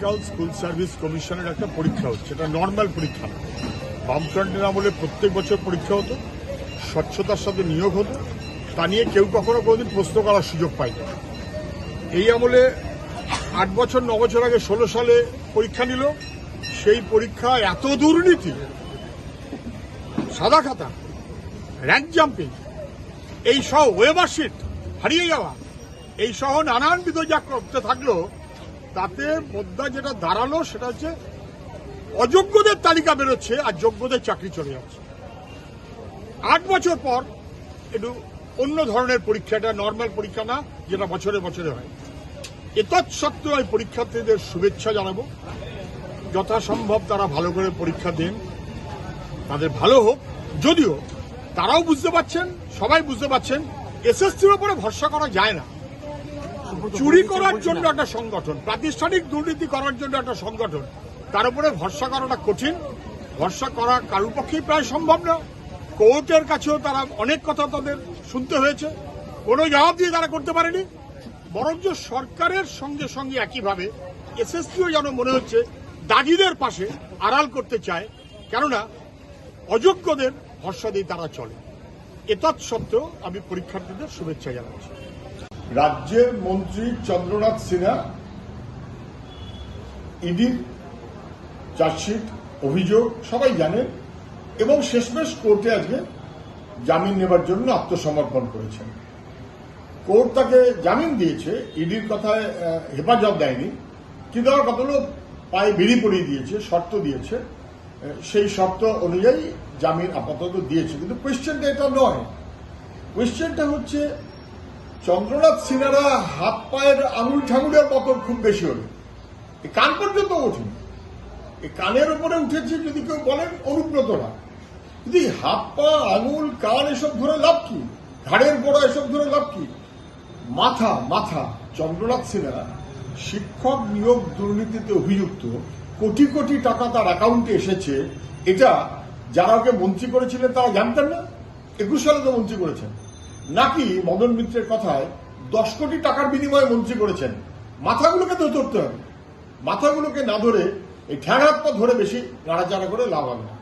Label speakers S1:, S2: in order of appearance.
S1: Technical school service কমিশনের একটা পরীক্ষা হচ্ছে। এটা নর্মাল পরীক্ষা বামফ্রন্টের আমলে প্রত্যেক বছর পরীক্ষা হতো, স্বচ্ছতার সাথে নিয়োগ হতো। তা নিয়ে কেউ কখনো কোনোদিন প্রশ্ন করার সুযোগ পায়নি। এই আমলে আট বছর, ন বছর আগে ষোলো সালে পরীক্ষা নিল। সেই পরীক্ষা এত দুর্নীতি, সাদা খাতা, র্যাঙ্ক জাম্পিং, এই সহ ওয়েবার শিট হারিয়ে যাওয়া, এই সহ নানান বিধ যা করতে থাকল তাতে মোদ্দা যেটা দাঁড়াল সেটা হচ্ছে অযোগ্যদের তালিকা বেরোচ্ছে আর যোগ্যদের চাকরি চলে যাচ্ছে। আট বছর পর একটু অন্য ধরনের পরীক্ষাটা নর্মাল পরীক্ষা না, যেটা বছরে বছরে হয়। এতৎসত্ত্বেও আমি পরীক্ষার্থীদের শুভেচ্ছা জানাব। যথাসম্ভব তারা ভালো করে পরীক্ষা দেন। তাদের ভালো হোক। যদিও তারাও বুঝতে পারছেন, সবাই বুঝতে পারছেন, এসএসসির উপরে ভরসা করা যায় না। চুরি করার জন্য একটা সংগঠন, প্রাতিষ্ঠানিক দুর্নীতি করার জন্য একটা সংগঠন, তার উপরে ভরসা করাটা কঠিন। ভরসা করা কারোর পক্ষেই প্রায় সম্ভব না। কোর্টের কাছেও তারা অনেক কথা তাদের শুনতে হয়েছে। কোনো জবাব দিয়ে তারা করতে পারেনি। বরঞ্চ সরকারের সঙ্গে সঙ্গে একইভাবে এসএসসিও যেন মনে হচ্ছে দাগিদের পাশে আড়াল করতে চায়। কেননা অযোগ্যদের ভরসা দিয়ে তারা চলে। এতৎ সত্ত্বেও আমি পরীক্ষার্থীদের শুভেচ্ছা জানাচ্ছি। রাজ্যের মন্ত্রী চন্দ্রনাথ সিনহা ইডির চার্জশিট, অভিযোগ, সবাই জানেন, এবং শেষমেশ কোর্টে আজকে জামিন নেবার জন্য আত্মসমর্পণ করেছেন। কোর্ট তাকে জামিন দিয়েছে, ইডির কথায় হেফাজত দেয়নি, কিন্তু আমার কতগুলো পায়ে বেরি পড়িয়ে দিয়েছে, শর্ত দিয়েছে সেই শর্ত অনুযায়ী জামিন আপাতত দিয়েছে। কিন্তু কোয়েশ্চেনটা এটা নয়। কোয়েশ্চেনটা হচ্ছে চন্দ্রনাথ সিনহারা হাত পায়ের আঙুল ঠাঙুলের মতন খুব বেশি হলো। এই কান পর্যন্ত ওঠেনি। এই কানের উপরে উঠেছে যদি কেউ বলেন অনুব্রতরা এই হাত পা, আঙুল, কান এসব ধরে লাভ কি? ঘাড়ের গোড়া এসব ধরে লাভ কি? মাথা মাথা, চন্দ্রনাথ সিনহা শিক্ষক নিয়োগ দুর্নীতিতে অভিযুক্ত, কোটি কোটি টাকা তার অ্যাকাউন্টে এসেছে। এটা যারা ওকে মন্ত্রী করেছিলেন তারা জানতেন না? একুশ সালে তো মন্ত্রী করেছেন। নাকি মদন মিত্রের কথায় দশ কোটি টাকার বিনিময়ে মন্ত্রী করেছেন? মাথাগুলোকে তো ধরতে হবে। মাথাগুলোকে না ধরে এই ঠ্যাং হাত ধরে বেশি নাড়াচাড়া করে লাভ হবে না।